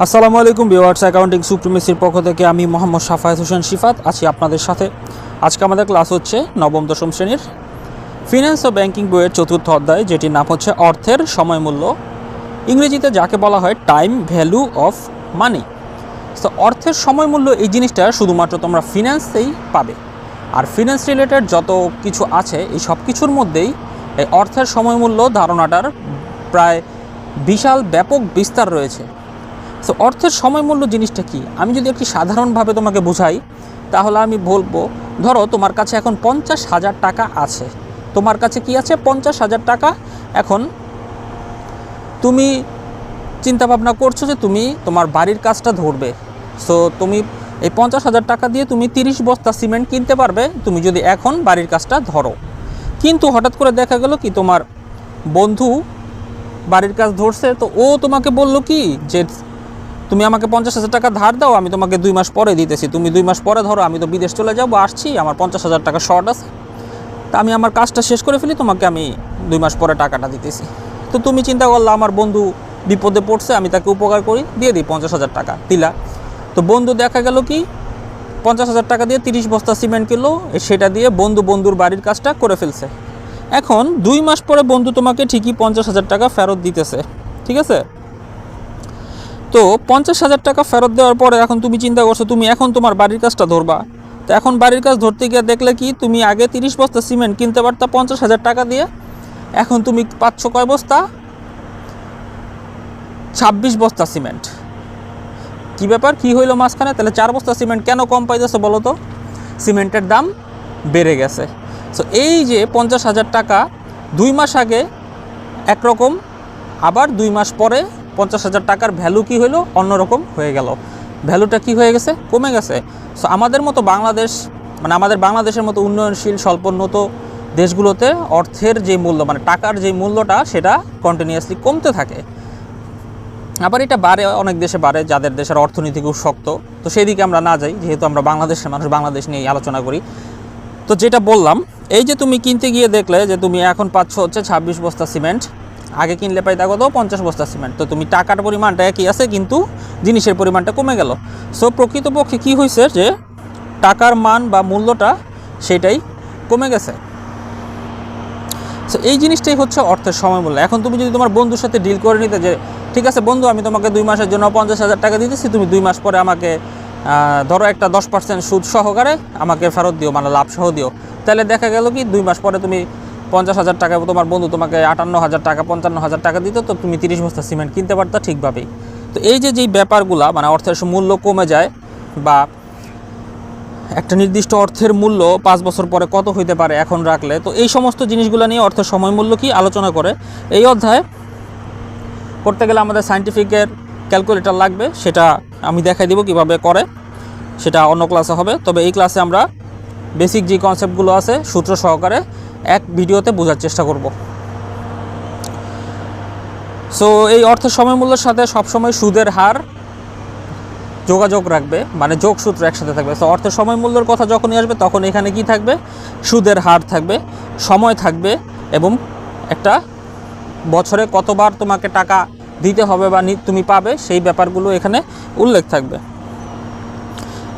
আসসালামু আলাইকুম বিওয়ার্স অ্যাকাউন্টিং সুপ্রিমেসির পক্ষ থেকে আমি মোহাম্মদ সাফায়েত হোসেন শিফাত আছি আপনাদের সাথে। আজকে আমাদের ক্লাস হচ্ছে নবম, দশম শ্রেণির ফিনান্স ও ব্যাংকিং বইয়ের চতুর্থ অধ্যায়, যেটির নাম হচ্ছে অর্থের সময় মূল্য। ইংরেজিতে যাকে বলা হয় টাইম ভ্যালু অফ মানি তো অর্থের সময় মূল্য এই জিনিসটা শুধুমাত্র তোমরা ফিনান্সেই পাবে। আর ফিনান্স রিলেটেড যত কিছু আছে, এই সব কিছুর মধ্যেই এই অর্থের সময় মূল্য ধারণাটার প্রায় বিশাল, ব্যাপক বিস্তার রয়েছে। তো অর্থের সময় মূল্য জিনিসটা কি? আমি যদি একটি সাধারণভাবে তোমাকে বুঝাই, তাহলে আমি বলব, ধরো তোমার কাছে এখন পঞ্চাশ হাজার টাকা আছে। তোমার কাছে কি আছে? পঞ্চাশ হাজার টাকা। এখন তুমি চিন্তা ভাবনা করছ যে তুমি তোমার বাড়ির কাজটা ধরবে। সো তুমি এই পঞ্চাশ হাজার টাকা দিয়ে তুমি তিরিশ বস্তা সিমেন্ট কিনতে পারবে। তুমি যদি এখন বাড়ির কাজটা ধরো। কিন্তু হঠাৎ করে দেখা গেল কি, তোমার বন্ধু বাড়ির কাজ ধরছে। তো ও তোমাকে বলল কি, যে তুমি আমাকে পঞ্চাশ হাজার টাকা ধার দাও, আমি তোমাকে দুই মাস পরে দিতেছি। তুমি দুই মাস পরে ধরো, আমি তো বিদেশ চলে যাব, আসছি, আমার পঞ্চাশ হাজার টাকা শর্ট আছে। তা আমি আমার কাজটা শেষ করে ফেলি, তোমাকে আমি দুই মাস পরে টাকাটা দিতেছি। তো তুমি চিন্তা করলে, আমার বন্ধু বিপদে পড়ছে, আমি তাকে উপকার করি, দিয়ে দিই পঞ্চাশ হাজার টাকা, দিলা। তো বন্ধু দেখা গেল কি, পঞ্চাশ হাজার টাকা দিয়ে তিরিশ বস্তা সিমেন্ট কিনলো, সেটা দিয়ে বন্ধু বন্ধুর বাড়ির কাজটা করে ফেলছে। এখন দুই মাস পরে বন্ধু তোমাকে ঠিকই পঞ্চাশ হাজার টাকা ফেরত দিতেছে, ঠিক আছে? তো পঞ্চাশ হাজার টাকা ফেরত দেওয়ার পরে এখন তুমি চিন্তা করছ, তুমি এখন তোমার বাড়ির কাজটা ধরবা। তো এখন বাড়ির কাজ ধরতে গিয়ে দেখলে কি, তুমি আগে তিরিশ বস্তা সিমেন্ট কিনতে পারতা পঞ্চাশ হাজার টাকা দিয়ে, এখন তুমি পাচ্ছ কয় বস্তা? ছাব্বিশ বস্তা সিমেন্ট। কি ব্যাপার, কি হইল মাঝখানে? তাহলে চার বস্তা সিমেন্ট কেন কম পাইতেছে বলো তো? সিমেন্টের দাম বেড়ে গেছে। সো এই যে পঞ্চাশ হাজার টাকা, দুই মাস আগে একরকম, আবার দুই মাস পরে পঞ্চাশ হাজার টাকার ভ্যালু কি হলো অন্যরকম হয়ে গেল। ভ্যালুটা কি হয়ে গেছে? কমে গেছে। সো আমাদের মতো বাংলাদেশ মানে আমাদের বাংলাদেশের মতো উন্নয়নশীল, স্বল্পোন্নত দেশগুলোতে অর্থের যে মূল্য মানে টাকার যে মূল্যটা, সেটা কন্টিনিউয়াসলি কমতে থাকে। আবার এটা বাড়ে, অনেক দেশে বাড়ে, যাদের দেশের অর্থনীতি খুব শক্ত। তো সেই দিকে আমরা না যাই, যেহেতু আমরা বাংলাদেশের মানুষ, বাংলাদেশ নিয়ে আলোচনা করি। তো যেটা বললাম, এই যে তুমি কিনতে গিয়ে দেখলে যে তুমি এখন পাচ্ছ হচ্ছে ছাব্বিশ বস্তা সিমেন্ট আগে কিনলে পাই পাইতা কত পঞ্চাশ বস্তা সিমেন্ট তো তুমি টাকার পরিমাণটা একই আছে, কিন্তু জিনিসের পরিমাণটা কমে গেল। সো প্রকৃতপক্ষে কী হয়েছে যে টাকার মান বা মূল্যটা সেটাই কমে গেছে। সো এই জিনিসটাই হচ্ছে অর্থের সময় মূল্য। এখন তুমি যদি তোমার বন্ধুর সাথে ডিল করে নিতে যে, ঠিক আছে বন্ধু, আমি তোমাকে দুই মাসের জন্য পঞ্চাশ হাজার টাকা দিতেছি, তুমি দুই মাস পরে আমাকে ধরো একটা দশ পার্সেন্ট সুদ সহকারে আমাকে ফেরত দিও মানে লাভ সহ দিও। তাহলে দেখা গেল কি, দুই মাস পরে তুমি পঞ্চাশ হাজার টাকা, তোমার বন্ধু তোমাকে আটান্ন হাজার টাকা, পঞ্চান্ন হাজার টাকা দিত, তো তুমি তিরিশ বস্তা সিমেন্ট কিনতে পারতা ঠিকভাবেই। তো এই যে, যেই ব্যাপারগুলা মানে অর্থের মূল্য কমে যায় বা একটা নির্দিষ্ট অর্থের মূল্য পাঁচ বছর পরে কত হইতে পারে এখন রাখলে, তো এই সমস্ত জিনিসগুলো নিয়ে অর্থের সময় মূল্য কি আলোচনা করে। এই অধ্যায় করতে গেলে আমাদের সাইন্টিফিকের ক্যালকুলেটর লাগবে, সেটা আমি দেখাই দিব কীভাবে করে, সেটা অন্য ক্লাসে হবে। তবে এই ক্লাসে আমরা বেসিক যে কনসেপ্টগুলো আছে, সূত্র সহকারে এক ভিডিওতে বোঝার চেষ্টা করব। সো এই অর্থের সময় মূল্যের সাথে সবসময় সুদের হার যোগাযোগ রাখবে মানে যোগসূত্র একসাথে থাকবে। তো অর্থের সময় মূল্যের কথা যখনই আসবে তখন এখানে কি থাকবে? সুদের হার থাকবে, সময় থাকবে এবং একটা বছরে কতবার তোমাকে টাকা দিতে হবে বা তুমি পাবে সেই ব্যাপারগুলো এখানে উল্লেখ থাকবে।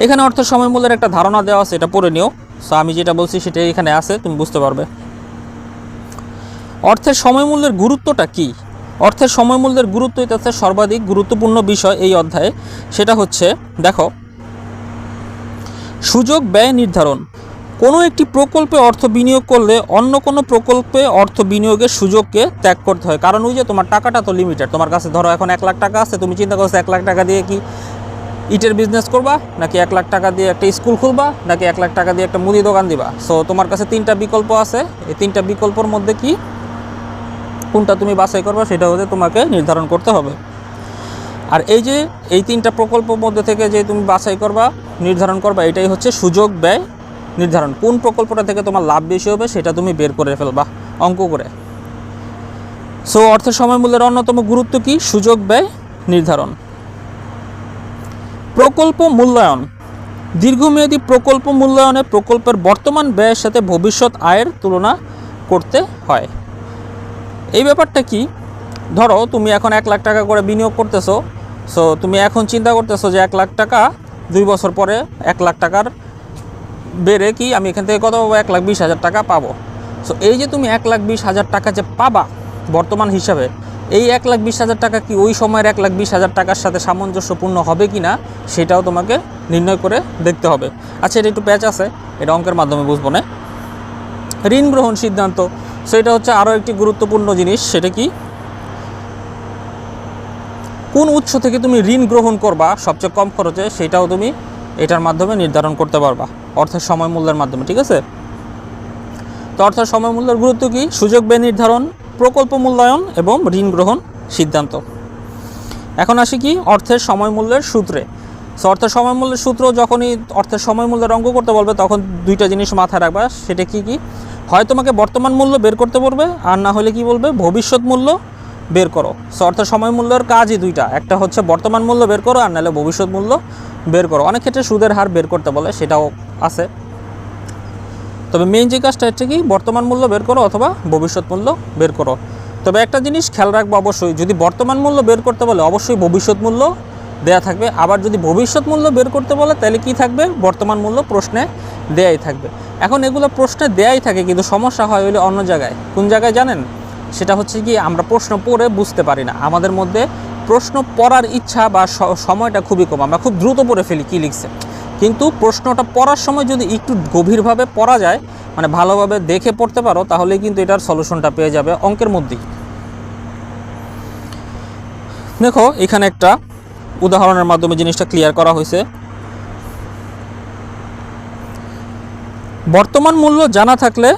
এখানে অর্থের সময় মূল্যের একটা ধারণা দেওয়া আছে, এটা পড়ে নিও। সো আমি যেটা বলছি সেটা এখানে আছে, তুমি বুঝতে পারবে। অর্থের সময় মূল্যের গুরুত্বটা কি? অর্থের সময় মূল্যের গুরুত্ব হচ্ছে সর্বাধিক গুরুত্বপূর্ণ বিষয় এই অধ্যায়ে। সেটা হচ্ছে, দেখো, সুযোগ ব্যয় নির্ধারণ। কোনো একটি প্রকল্পে অর্থ বিনিয়োগ করলে অন্য কোনো প্রকল্পে অর্থ বিনিয়োগের সুযোগকে ত্যাগ করতে হয়। কারণ ওই যে তোমার টাকাটা তো লিমিটেড তোমার কাছে ধরো এখন এক লাখ টাকা আছে, তুমি চিন্তা করছ এক লাখ টাকা দিয়ে কি ইটের বিজনেস করবা, নাকি এক লাখ টাকা দিয়ে একটা স্কুল খুলবা, নাকি এক লাখ টাকা দিয়ে একটা মুদি দোকান দিবা? সো তোমার কাছে তিনটা বিকল্প আছে। এই তিনটা বিকল্পর মধ্যে কি? কোনটা তুমি বাছাই করবা সেটা হচ্ছে তোমাকে নির্ধারণ করতে হবে। আর এই যে, এই তিনটা প্রকল্পের মধ্যে থেকে যে তুমি বাছাই করবা, নির্ধারণ করবা, এটাই হচ্ছে সুযোগ ব্যয় নির্ধারণ। কোন প্রকল্পটা থেকে তোমার লাভ বেশি হবে সেটা তুমি বের করে ফেলবা, অঙ্ক করে। সো অর্থের সময় মূল্যের অন্যতম গুরুত্ব কি? সুযোগ ব্যয় নির্ধারণ। প্রকল্প মূল্যায়ন। দীর্ঘমেয়াদী প্রকল্প মূল্যায়নে প্রকল্পের বর্তমান ব্যয়ের সাথে ভবিষ্যৎ আয়ের তুলনা করতে হয়। এই ব্যাপারটা কি? ধরো, তুমি এখন এক লাখ টাকা করে বিনিয়োগ করতেছো সো তুমি এখন চিন্তা করতেছো যে এক লাখ টাকা, দুই বছর পরে এক লাখ টাকার বেড়ে কি আমি এখান থেকে কত পাবো? এক লাখ বিশ হাজার টাকা পাবো। সো এই যে তুমি এক লাখ বিশ হাজার টাকা যে পাবা বর্তমান হিসাবে এই এক লাখ বিশ হাজার টাকা কি ওই সময়ের এক লাখ বিশ হাজার টাকার সাথে সামঞ্জস্যপূর্ণ হবে কি না, সেটাও তোমাকে নির্ণয় করে দেখতে হবে। আচ্ছা এটা একটু প্যাচ আছে, এটা অঙ্কের মাধ্যমে বুঝব না। ঋণ গ্রহণ সিদ্ধান্ত সেটা হচ্ছে আরও একটি গুরুত্বপূর্ণ জিনিস, সেটা কি? কোন উৎস থেকে তুমি ঋণ গ্রহণ করবা, সবচেয়ে কম খরচে, সেটাও তুমি এটার মাধ্যমে নির্ধারণ করতে পারবা, অর্থের সময় মূল্যের মাধ্যমে, ঠিক আছে? তো অর্থের সময় মূল্যের গুরুত্ব কি? সুযোগ ব্যয় নির্ধারণ প্রকল্প মূল্যায়ন এবং ঋণ গ্রহণ সিদ্ধান্ত। এখন আসি কি অর্থের সময় মূল্যের সূত্রে। সো অর্থের সময় মূল্যের সূত্র যখনই অর্থের সময় মূল্যের অঙ্ক করতে বলবে, তখন দুইটা জিনিস মাথায় রাখবা। সেটা কি কি? হয় তোমাকে বর্তমান মূল্য বের করতে বলবে, আর না হলে কি বলবে? ভবিষ্যৎ মূল্য বের করো। সো অর্থের সময় মূল্যের কাজই দুইটা। একটা হচ্ছে বর্তমান মূল্য বের করো, আর নাহলে ভবিষ্যৎ মূল্য বের করো। অনেক ক্ষেত্রে সুদের হার বের করতে বলে, সেটাও আছে। তবে মেইন যে কাজটা হচ্ছে কি, বর্তমান মূল্য বের করো অথবা ভবিষ্যৎ মূল্য বের করো। তবে একটা জিনিস খেয়াল রাখব অবশ্যই, যদি বর্তমান মূল্য বের করতে বলে, অবশ্যই ভবিষ্যৎ মূল্য দেয়া থাকবে। আবার যদি ভবিষ্যৎ মূল্য বের করতে বলে, তাহলে কি থাকবে? বর্তমান মূল্য প্রশ্নে দেয়াই থাকবে। এখন এগুলো প্রশ্নে দেয়াই থাকে, কিন্তু সমস্যা হয় হলে অন্য জায়গায়। কোন জায়গায় জানেন? সেটা হচ্ছে কি, আমরা প্রশ্ন পড়ে বুঝতে পারি না। আমাদের মধ্যে প্রশ্ন পড়ার ইচ্ছা বা সময়টা খুবই কম। আমরা খুব দ্রুত পড়ে ফেলি কী লিখছে। কিন্তু প্রশ্নটা পড়ার সময় যদি একটু গভীরভাবে পড়া যায় মানে ভালোভাবে দেখে পড়তে পারো তাহলে কিন্তু এটার সলিউশনটা পেয়ে যাবে অঙ্কের মধ্যেই। দেখো, এখানে একটা উদাহরণের মাধ্যমে জিনিসটা ক্লিয়ার করা হয়েছে। বর্তমান মূল্য জানা থাকলে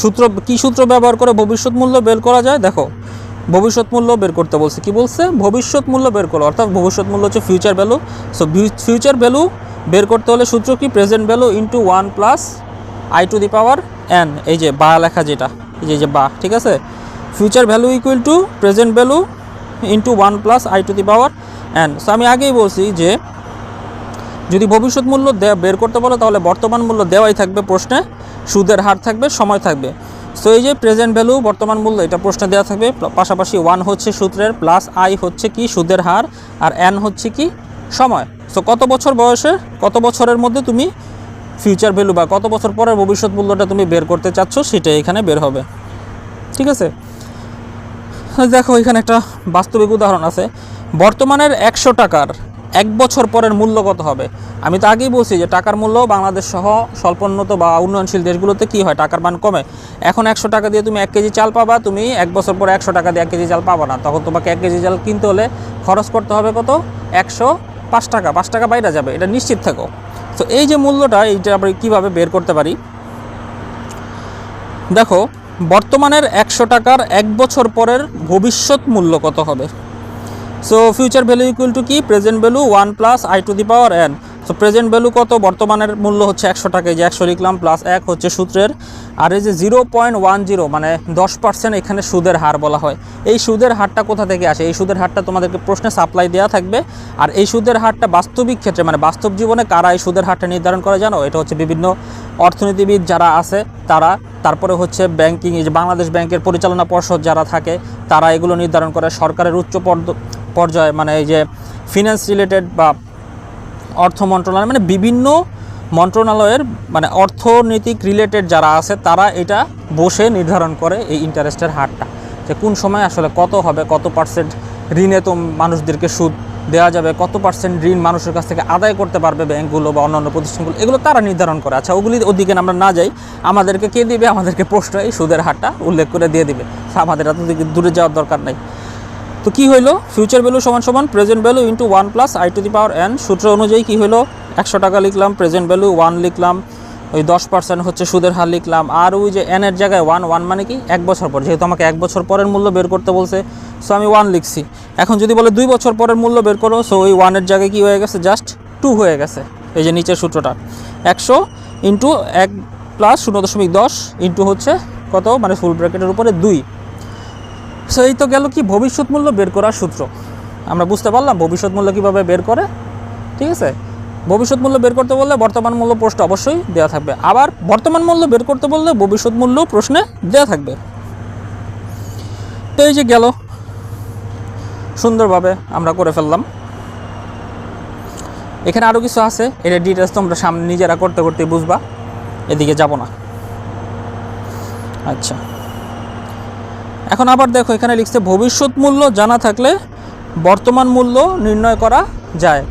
সূত্র, কি সূত্র ব্যবহার করে ভবিষ্যৎ মূল্য বের করা যায়? দেখো ভবিষ্যৎ মূল্য বের করতে বলছে। কি বলছে? ভবিষ্যৎ মূল্য বের করো। অর্থাৎ ভবিষ্যৎ মূল্য হচ্ছে future value so future value বের করতে হলে সূত্র কি? Present value into one plus I to the power N এই যে বা লেখা যেটা, এই যে- যে বা, ঠিক আছে? Future value equal to present value into one plus I to the power N so আমি আগেই বলছি যে যদি ভবিষ্যৎ মূল্য বের করতে বলো, তাহলে বর্তমান মূল্য দেওয়াই থাকবে প্রশ্নে। সুদের হার থাকবে, সময় থাকবে। সো এই যে প্রেজেন্ট ভ্যালু বর্তমান মূল্য, এটা প্রশ্নে দেওয়া থাকবে। পাশাপাশি ওয়ান হচ্ছে সূত্রের প্লাস আই হচ্ছে কি? সুদের হার, আর এন হচ্ছে কি? সময়। সো কত বছর বয়সে কত বছরের মধ্যে তুমি ফিউচার ভ্যালু বা কত বছর পরের ভবিষ্যৎ মূল্যটা তুমি বের করতে চাচ্ছ সেটা এখানে বের হবে। ঠিক আছে? দেখো, এখানে একটা বাস্তবিক উদাহরণ আছে। বর্তমানের একশো টাকার এক বছর পরের মূল্য কত হবে। আমি তো আগেই বলছি যে টাকার মূল্য বাংলাদেশ সহ স্বল্পোন্নত বা উন্নয়নশীল দেশগুলোতে কি হয়? টাকার মান কমে। এখন একশো টাকা দিয়ে তুমি এক কেজি চাল পাবা, তুমি এক বছর পরে একশো টাকা দিয়ে এক কেজি চাল পাবা না। তখন তোমাকে এক কেজি চাল কিনতে হলে খরচ করতে হবে কত? একশো পাঁচ টাকা। পাঁচ টাকা বাইরে যাবে। এটা নিশ্চিত থাকো। তো এই যে মূল্যটা, এইটা আমরা কীভাবে বের করতে পারি? দেখো, বর্তমানের একশো টাকার এক বছর পরের ভবিষ্যৎ মূল্য কত হবে? So future value equal to কি? Present value one plus I to the power N so present value কত? বর্তমানের মূল্য হচ্ছে একশো টাকা। যে একশো লিখলাম প্লাস এক হচ্ছে সূত্রের। আর এই যে জিরো পয়েন্ট ওয়ান জিরো মানে দশ পার্সেন্ট এখানে সুদের হার বলা হয়। এই সুদের হারটা কোথা থেকে আসে? এই সুদের হারটা তোমাদেরকে প্রশ্নে সাপ্লাই দেওয়া থাকবে। আর এই সুদের হারটা বাস্তবিক ক্ষেত্রে মানে বাস্তব জীবনে কারা এই সুদের হারটা নির্ধারণ করে জানো? এটা হচ্ছে বিভিন্ন অর্থনীতিবিদ যারা আছে, তারা। তারপরে হচ্ছে ব্যাংকিং এই যে বাংলাদেশ ব্যাংকের পরিচালনা পর্ষদ যারা থাকে, তারা এগুলো নির্ধারণ করে। সরকারের উচ্চ পর্দ- পর্যায়ে মানে এই যে ফিনান্স রিলেটেড বা অর্থ মন্ত্রণালয় মানে বিভিন্ন মন্ত্রণালয়ের মানে অর্থনৈতিক রিলেটেড যারা আছে, তারা এটা বসে নির্ধারণ করে এই ইন্টারেস্টের হারটা। যে কোন সময় আসলে কত হবে, কত পার্সেন্ট ঋণে তো মানুষদেরকে সুদ দেওয়া যাবে, কত পার্সেন্ট ঋণ মানুষের কাছ থেকে আদায় করতে পারবে ব্যাঙ্কগুলো বা অন্যান্য প্রতিষ্ঠানগুলো, এগুলো তারা নির্ধারণ করে। আচ্ছা ওগুলি ওদিকে আমরা না যাই, আমাদেরকে কে দিবে? আমাদেরকে প্রশ্ন এই সুদের হারটা উল্লেখ করে দিয়ে দিবে। আমাদের এত দূরে যাওয়ার দরকার নাই। তো কি হইল? ফিউচার ভ্যালু সমান সমান present value into one plus I to the power N সূত্র অনুযায়ী কি হলো একশো টাকা লিখলাম প্রেজেন্ট ভ্যালু ওয়ান লিখলাম, ওই দশ পার্সেন্ট হচ্ছে সুদের হার লিখলাম। আর ওই যে এনের জায়গায় ওয়ান ওয়ান মানে কি? এক বছর পর, যেহেতু আমাকে এক বছর পরের মূল্য বের করতে বলছে সো আমি ওয়ান লিখছি। এখন যদি বলে দুই বছর পরের মূল্য বের করো সো ওই ওয়ানের জায়গায় কি হয়ে গেছে? জাস্ট টু হয়ে গেছে, এই যে নিচের সূত্রটা। একশো ইন্টু এক প্লাস শূন্য দশমিক দশ ইন্টু হচ্ছে কত? মানে ফুল ব্র্যাকেটের উপরে দুই। সো এই তো গেল কি? ভবিষ্যৎ মূল্য বের করার সূত্র। আমরা বুঝতে পারলাম ভবিষ্যৎ মূল্য কীভাবে বের করে। ঠিক আছে? ভবিষ্যৎ মূল্য বের করতে বললে বর্তমান মূল্য প্রশ্ন অবশ্যই দেওয়া থাকবে। আবার বর্তমান মূল্য বের করতে বললে ভবিষ্যৎ মূল্য প্রশ্নে দেওয়া থাকবে। তো এই যে গেল। সুন্দরভাবে আমরা করে ফেললাম। এখানে আরও কিছু আছে। এটা ডিটেলস তোমরা সামনে নিজেরা করতে করতে বুঝবা। এদিকে যাব না। আচ্ছা। এখন আবার দেখো, এখানে লিখছে, ভবিষ্যৎ মূল্য জানা থাকলে বর্তমান মূল্য নির্ণয় করা যায়।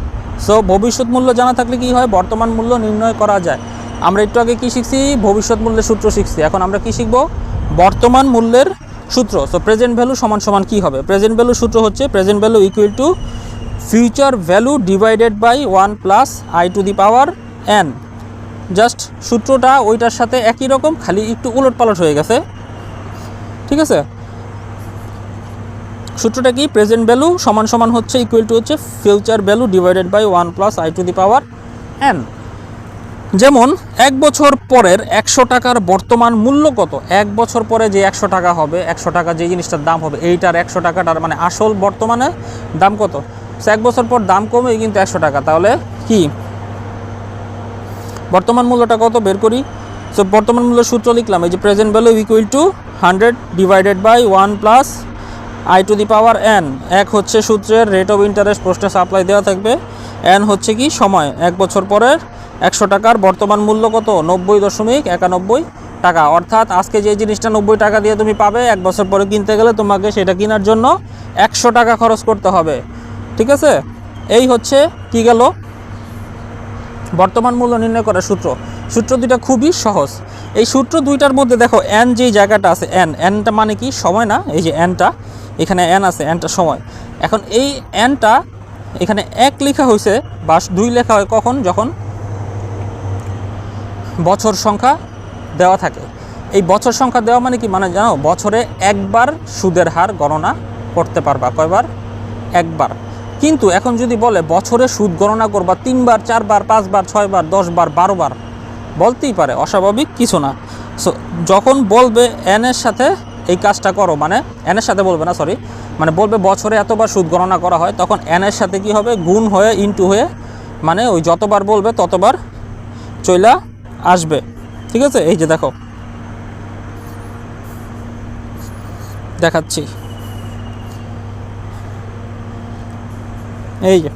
সো ভবিষ্যৎ মূল্য জানা থাকলে কি হয়? বর্তমান মূল্য নির্ণয় করা যায়। আমরা একটু আগে কি শিখছি? ভবিষ্যৎ মূল্যের সূত্র শিখছি। এখন আমরা কি শিখব? বর্তমান মূল্যের সূত্র। সো প্রেজেন্ট ভ্যালু সমান সমান কি হবে? প্রেজেন্ট ভ্যালু সূত্র হচ্ছে present value equal to future value divided by one plus I to the power N just সূত্রটা ওইটার সাথে একই রকম, খালি একটু উলট পালট হয়ে গেছে। ঠিক আছে? সূত্রটা কি? প্রেজেন্ট ভ্যালু সমান সমান হচ্ছে ইকুয়াল টু হচ্ছে future value divided by one plus I to the power N যেমন এক বছর পরের একশো টাকার বর্তমান মূল্য কত? এক বছর পরে যে একশো টাকা হবে একশো টাকা যে জিনিসটার দাম হবে এইটার একশো টাকাটার মানে আসল বর্তমানে দাম কত? So, এক বছর পর দাম কমে কিন্তু একশো টাকা। তাহলে কি? বর্তমান মূল্যটা কত? বের করি। সো বর্তমান মূল্য সূত্র লিখলাম এই যে present value equal to hundred divided by one plus I to the power N এক হচ্ছে সূত্রের রেট অফ ইন্টারেস্ট পোস্টে সাপ্লাই দেওয়া থাকবে। এন হচ্ছে কি? সময়। এক বছর পরের একশো টাকার বর্তমান মূল্য কত? নব্বই দশমিক একানব্বই টাকা। অর্থাৎ আজকে যে জিনিসটা নব্বই টাকা দিয়ে তুমি পাবে, এক বছর পরে কিনতে গেলে তোমাকে সেটা কেনার জন্য একশো টাকা খরচ করতে হবে। ঠিক আছে? এই হচ্ছে কি গেল? বর্তমান মূল্য নির্ণয় করার সূত্র। সূত্র দুইটা খুবই সহজ। এই সূত্র দুইটার মধ্যে দেখো এন যেই জায়গাটা আছে এন এনটা মানে কি? সময় না? এই যে এনটা এখানে এন আছে এনটা সময়। এখন এই এনটা এখানে এক লেখা হয়েছে বা দুই লেখা হয় কখন? যখন বছর সংখ্যা দেওয়া থাকে। এই বছর সংখ্যা দেওয়া মানে কি? মানে জানো, বছরে একবার সুদের হার গণনা করতে পারবা, কয়বার? একবার। কিন্তু এখন যদি বলে বছরে সুদ গণনা করবা, তিনবার, চারবার, পাঁচবার, ছয়বার, দশবার, বারোবার, বলতেই পারে, অস্বাভাবিক কিছু না। সো যখন বলবে এনের সাথে এই কাজটা করো মানে এনের সাথে বলবে না সরি মানে বলবে বছরে এতবার সুদ গণনা করা হয়, তখন এনের সাথে কি হবে? গুণ হয়ে ইনটু হয়ে মানে ওই যতবার বলবে, ততবার চইলা আসবে। ঠিক আছে? এই যে দেখো। দেখাচ্ছি। এই যে।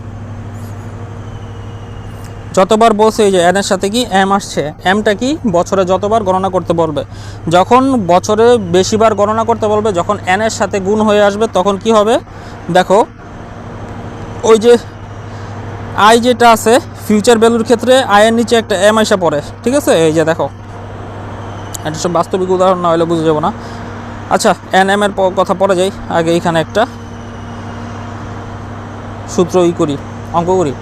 যতবার বলছে এই যে এনের সাথে কি এম আসছে, এমটা কি বছরে যতবার গণনা করতে বলবে। যখন বছরে বেশিবার গণনা করতে বলবে, যখন এনের সাথে গুণ হয়ে আসবে, তখন কি হবে? দেখো, ওই যে আই যেটা আছে ফিউচার ভ্যালুর ক্ষেত্রে আয়ের নিচে একটা এম আইসা পড়ে, ঠিক আছে? এই যে দেখো, এটা সব বাস্তবিক উদাহরণ না হলে বুঝে যাব না। আচ্ছা এন এম এর কথা পরে যাই, আগে এইখানে একটা সূত্র ই করি, অঙ্ক করি।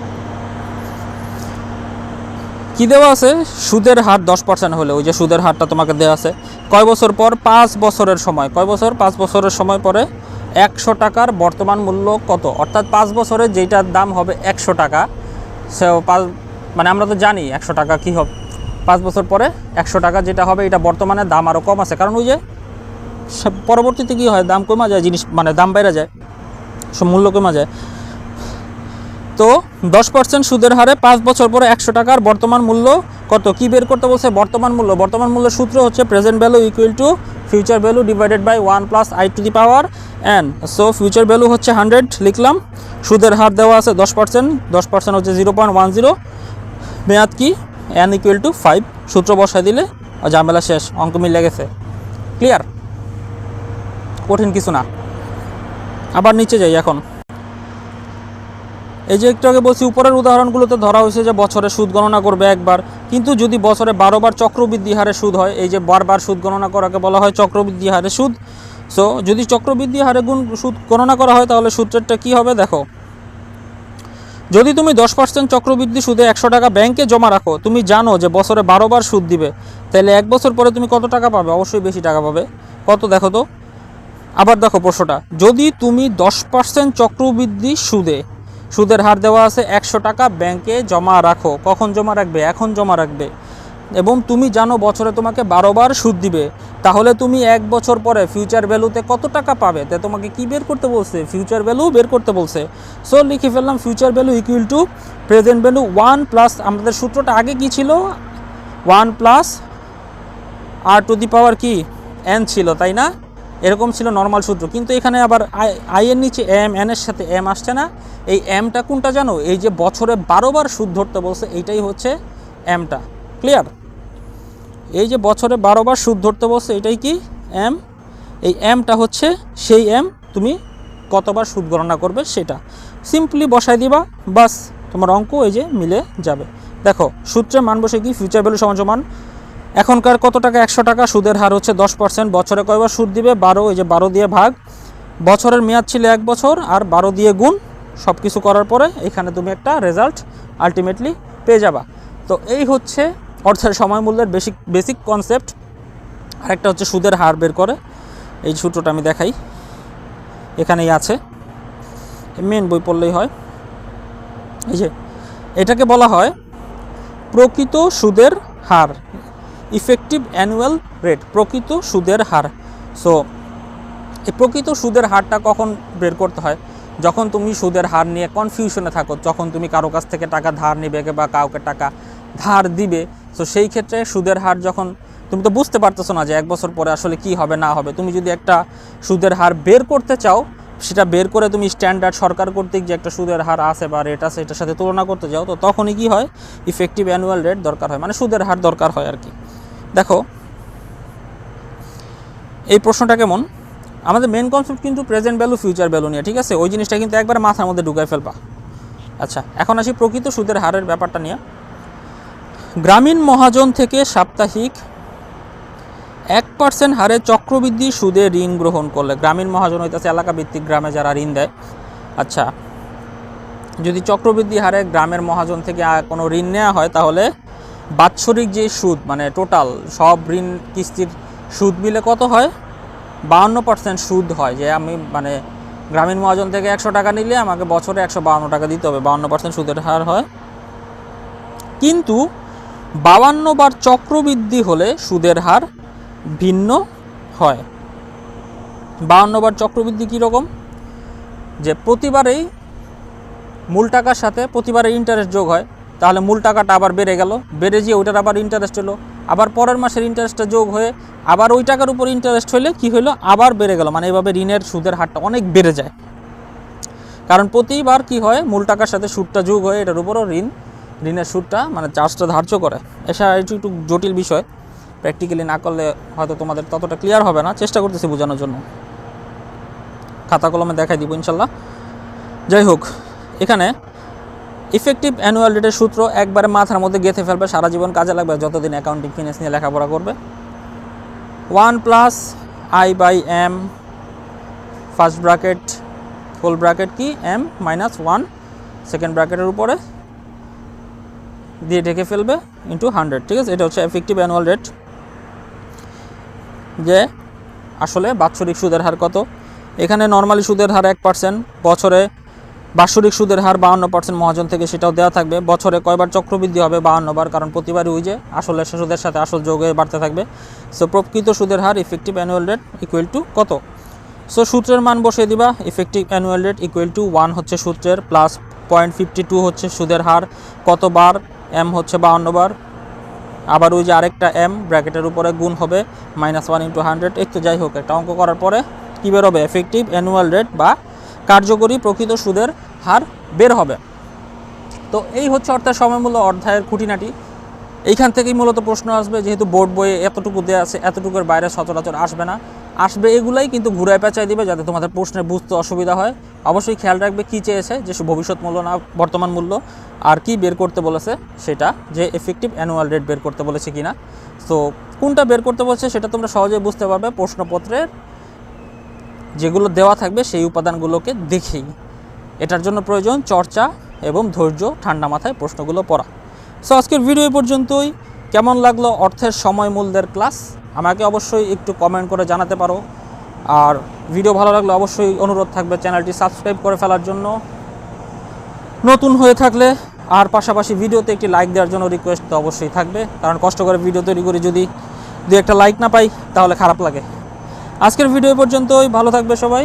কি দেওয়া আছে? সুদের হার দশ পার্সেন্ট হলে, ওই যে সুদের হারটা তোমাকে দেওয়া আছে। কয় বছর পর? পাঁচ বছরের সময়। কয় বছর? পাঁচ বছরের সময় পরে একশো টাকার বর্তমান মূল্য কত? অর্থাৎ পাঁচ বছরে যেটার দাম হবে একশো টাকা, সে পাঁচ মানে আমরা তো জানি একশো টাকা কী হবে। পাঁচ বছর পরে একশো টাকা যেটা হবে, এটা বর্তমানে দাম আরও কম আছে। কারণ ওই যে পরবর্তীতে কী হয়? দাম কমা যায়, জিনিস মানে দাম বেড়ে যায়, সব মূল্য কমা যায়। তো দশ পার্সেন্ট সুদের হারে পাঁচ বছর পরে একশো টাকার বর্তমান মূল্য কত? কি বের করতে বলছে বর্তমান মূল্য? বর্তমান মূল্যের সূত্র হচ্ছে present value equal to future value divided by one plus I to the power N so future value হচ্ছে হান্ড্রেড লিখলাম। সুদের হার দেওয়া আছে দশ পার্সেন্ট দশ পার্সেন্ট হচ্ছে জিরো পয়েন্ট ওয়ান জিরো মেয়াদ কি? অ্যান ইকুয়াল টু ফাইভ সূত্র বসায় দিলে ঝামেলা শেষ, অঙ্ক মিলে গেছে। ক্লিয়ার কঠিন কিছু না। আবার নিচে যাই এখন। এই যে একটু আগে বলছি, উপরের উদাহরণগুলোতে ধরা হয়েছে যে বছরে সুদ গণনা করবে একবার। কিন্তু যদি বছরে বারোবার চক্রবৃদ্ধি হারে সুদ হয়, এই যে বারবার সুদ গণনা করাকে বলা হয় চক্রবৃদ্ধি হারে সুদ। সো যদি চক্রবৃদ্ধি হারে গুণ সুদ গণনা করা হয়, তাহলে সূত্রেরটা কী হবে? দেখো। যদি তুমি দশ পার্সেন্ট চক্রবৃদ্ধি সুদে একশো টাকা ব্যাংকে জমা রাখো, তুমি জানো যে বছরে বারোবার সুদ দিবে। তাহলে এক বছর পরে তুমি কত টাকা পাবে? অবশ্যই বেশি টাকা পাবে। কত দেখো তো? আবার দেখো প্রশ্নটা। যদি তুমি দশ পার্সেন্ট চক্রবৃদ্ধি সুদে সুদের হার দেওয়া আছে একশো টাকা, ব্যাংকে জমা রাখো। কখন জমা রাখবে? এখন জমা রাখবে। এবং তুমি জানো বছরে তোমাকে বারোবার সুদ দিবে। তাহলে তুমি এক বছর পরে ফিউচার ভ্যালুতে কত টাকা পাবে? তা তোমাকে কি বের করতে বলছে? ফিউচার ভ্যালু বের করতে বলছে। সো লিখে ফেললাম future value equal to present value one plus আমাদের সূত্রটা আগে কি ছিল? One plus R to the power কি? এন ছিল, তাই না? এরকম ছিল নর্মাল সূত্র। কিন্তু এখানে আবার আই আইয়ের নিচে এম এন এর সাথে এম আসছে না। এই এমটা কোনটা জানো? এই যে বছরে বারোবার সুদ ধরতে বলছে, এইটাই হচ্ছে এমটা ক্লিয়ার এই যে বছরে বারোবার সুদ ধরতে বলছে, এটাই কি এম এই এমটা হচ্ছে সেই এম তুমি কতবার সুদ গণনা করবে সেটা। সিম্পলি বসাই দিবা, বাস তোমার অঙ্ক এই যে মিলে যাবে। দেখো সূত্রে মান বসে কি? ফিউচার ভ্যালু সমান এখনকার কত টাকা? একশো টাকা। সুদের হার হচ্ছে দশ পার্সেন্ট বছরে কয়বার সুদ দিবে? বারো, এই যে বারো দিয়ে ভাগ। বছরের মেয়াদ ছিল এক বছর, আর বারো দিয়ে গুণ। সব কিছু করার পরে এখানে তুমি একটা রেজাল্ট আলটিমেটলি পেয়ে যাবা। তো এই হচ্ছে অর্থের সময় মূল্যের বেসিক বেসিক কনসেপ্ট আরেকটা হচ্ছে সুদের হার বের করে। এই সূত্রটা আমি দেখাই। এখানেই আছে। মেন বই পড়লেই হয়। এই যে, এটাকে বলা হয় প্রকৃত সুদের হার। ইফেক্টিভ অ্যানুয়াল রেট, প্রকৃত সুদের হার। সো এই প্রকৃত সুদের হারটা কখন বের করতে হয়? যখন তুমি সুদের হার নিয়ে কনফিউশনে থাকো, যখন তুমি কারও কাছ থেকে টাকা ধার নিবে বা কাউকে টাকা ধার দিবে তো সেই ক্ষেত্রে সুদের হার যখন, তুমি তো বুঝতে পারতেছো না যে এক বছর পরে আসলে কি হবে, না হবে। তুমি যদি একটা সুদের হার বের করতে চাও, সেটা বের করে তুমি স্ট্যান্ডার্ড সরকার কর্তৃক যে একটা সুদের হার আছে বা রেট আছে, এটার সাথে তুলনা করতে যাও, তো তখনই কি হয়? ইফেক্টিভ অ্যানুয়াল রেট দরকার হয়। মানে সুদের হার দরকার হয় আর কি। দেখো, এই প্রশ্নটা কেমন? আমাদের মেন কনসেপ্ট কিন্তু প্রেজেন্ট ভ্যালু ফিউচার ভ্যালু নিয়ে, ঠিক আছে? ওই জিনিসটা কিন্তু একবার মাথার মধ্যে ঢুকাই ফেলবা। আচ্ছা এখন আসি প্রকৃত সুদের হারের ব্যাপারটা নিয়ে। গ্রামীণ মহাজন থেকে সাপ্তাহিক এক পার্সেন্ট হারে চক্রবৃদ্ধি সুদে ঋণ গ্রহণ করলে, গ্রামীণ মহাজন হইতেছে এলাকা ভিত্তিক গ্রামে যারা ঋণ দেয়। আচ্ছা যদি চক্রবৃদ্ধি হারে গ্রামের মহাজন থেকে কোনো ঋণ নেওয়া হয়, তাহলে বাৎসরিক যে সুদ মানে টোটাল সব ঋণ কিস্তির সুদ মিলে কত হয়? বাহান্ন পার্সেন্ট সুদ হয় যে আমি মানে গ্রামীণ মহাজন থেকে একশো টাকা নিলে আমাকে বছরে একশো বাহান্ন টাকা দিতে হবে, বাহান্ন পার্সেন্ট সুদের হার হয়। কিন্তু বাউান্ন বার চক্রবৃদ্ধি হলে সুদের হার ভিন্ন হয়। বাউান্ন বার চক্রবৃদ্ধি কীরকম যে প্রতিবারেই মূল টাকার সাথে প্রতিবারে ইন্টারেস্ট যোগ হয়। তাহলে মূল টাকাটা আবার বেড়ে গেল। বেড়ে গিয়ে ওইটার আবার ইন্টারেস্ট হলো। আবার পরের মাসের ইন্টারেস্টটা যোগ হয়ে আবার ওই টাকার উপর ইন্টারেস্ট হলে কি হলো? আবার বেড়ে গেল। মানে এইভাবে ঋণের সুদের হারটা অনেক বেড়ে যায়। কারণ প্রতিবার কি হয়? মূল টাকার সাথে সুদটা যোগ হয়ে এটার উপরও ঋণ, ঋণের সুদটা মানে চার্জটা ধার্য করে। এছাড়া এটি একটু জটিল বিষয়। প্র্যাকটিক্যালি না করলে হয়তো তোমাদের ততটা ক্লিয়ার হবে না। চেষ্টা করতেছি বোঝানোর জন্য। খাতা কলমে দেখাই দিব ইনশাল্লাহ। যাই হোক, এখানে ইফেক্টিভ অ্যানুয়াল রেটের সূত্র একবারে মাথার মধ্যে গেঁথে ফেলবে, সারা জীবন কাজে লাগবে, যতদিন অ্যাকাউন্টিং ফিনান্স নিয়ে লেখাপড়া করবে। One plus I by M first bracket full bracket কি এম মাইনাস ওয়ান সেকেন্ড ব্র্যাকেটের উপরে দিয়ে ঢেকে ফেলবে ইন্টু হান্ড্রেড ঠিক আছে? এটা হচ্ছে এফেক্টিভ অ্যানুয়াল রেট যে আসলে বাৎসরিক সুদের হার কত? এখানে নর্মালি সুদের হার এক পার্সেন্ট বছরে বাৎসরিক সুদের হার বাহান্ন পার্সেন্ট মহাজন থেকে সেটাও দেওয়া থাকবে। বছরে কয়বার চক্রবৃদ্ধি হবে বাহান্ন বার কারণ প্রতিবারই ওই যে আসলে সুদের সাথে আসল যোগ হয়ে বাড়তে থাকবে। সো প্রকৃত সুদের হার effective annual rate equal to কত? সো সূত্রের মান বসিয়ে দিবা। Effective annual rate equal to one হচ্ছে সূত্রের প্লাস পয়েন্ট ফিফটি টু হচ্ছে সুদের হার। কতবার? এম হচ্ছে বাহান্ন বার আবার ওই যে আরেকটা এম ব্র্যাকেটের উপরে গুণ হবে মাইনাস ওয়ান ইন্টু হান্ড্রেড তো যাই হোক, একটা অঙ্ক করার পরে কী বেরোবে? এফেক্টিভ অ্যানুয়াল রেট বা কার্যকরী প্রকৃত সুদের হার বের হবে। তো এই হচ্ছে অর্থাৎ সময়মূল্য অধ্যায়ের খুঁটিনাটি। এইখান থেকেই মূলত প্রশ্ন আসবে, যেহেতু বোর্ড বইয়ে এতটুকু দেওয়া আছে, এতটুকুর বাইরে সচরাচর আসবে না। আসবে এগুলাই, কিন্তু ঘুরায় পেঁচাই দিবে যাতে তোমাদের প্রশ্নে বুঝতে অসুবিধা হয়। অবশ্যই খেয়াল রাখবে কী চেয়েছে, যে ভবিষ্যৎ মূল্য না, বর্তমান মূল্য, আর কি বের করতে বলেছে সেটা, যে এফেক্টিভ অ্যানুয়াল রেট বের করতে বলেছে কিনা। তো কোনটা বের করতে বলছে সেটা তোমরা সহজেই বুঝতে পারবে প্রশ্নপত্রের যেগুলো দেওয়া থাকবে সেই উপাদানগুলোকে দেখেই। এটার জন্য প্রয়োজন চর্চা এবং ধৈর্য, ঠান্ডা মাথায় প্রশ্নগুলো পড়া। সো আজকের ভিডিও পর্যন্তই। কেমন লাগল অর্থের সময় মূল্যের ক্লাস আমাকে অবশ্যই একটু কমেন্ট করে জানাতে পারো। আর ভিডিও ভালো লাগলে অবশ্যই অনুরোধ থাকবে চ্যানেলটি সাবস্ক্রাইব করে ফেলার জন্য। নতুন হয়ে থাকলে আর পাশাপাশি ভিডিওতে একটি লাইক দেওয়ার জন্য রিকোয়েস্ট তো অবশ্যই থাকবে। কারণ কষ্ট করে ভিডিও তৈরি করি যদি দু একটা লাইক না পাই, তাহলে খারাপ লাগে। আজকের ভিডিও পর্যন্তই। ভালো থাকবে সবাই।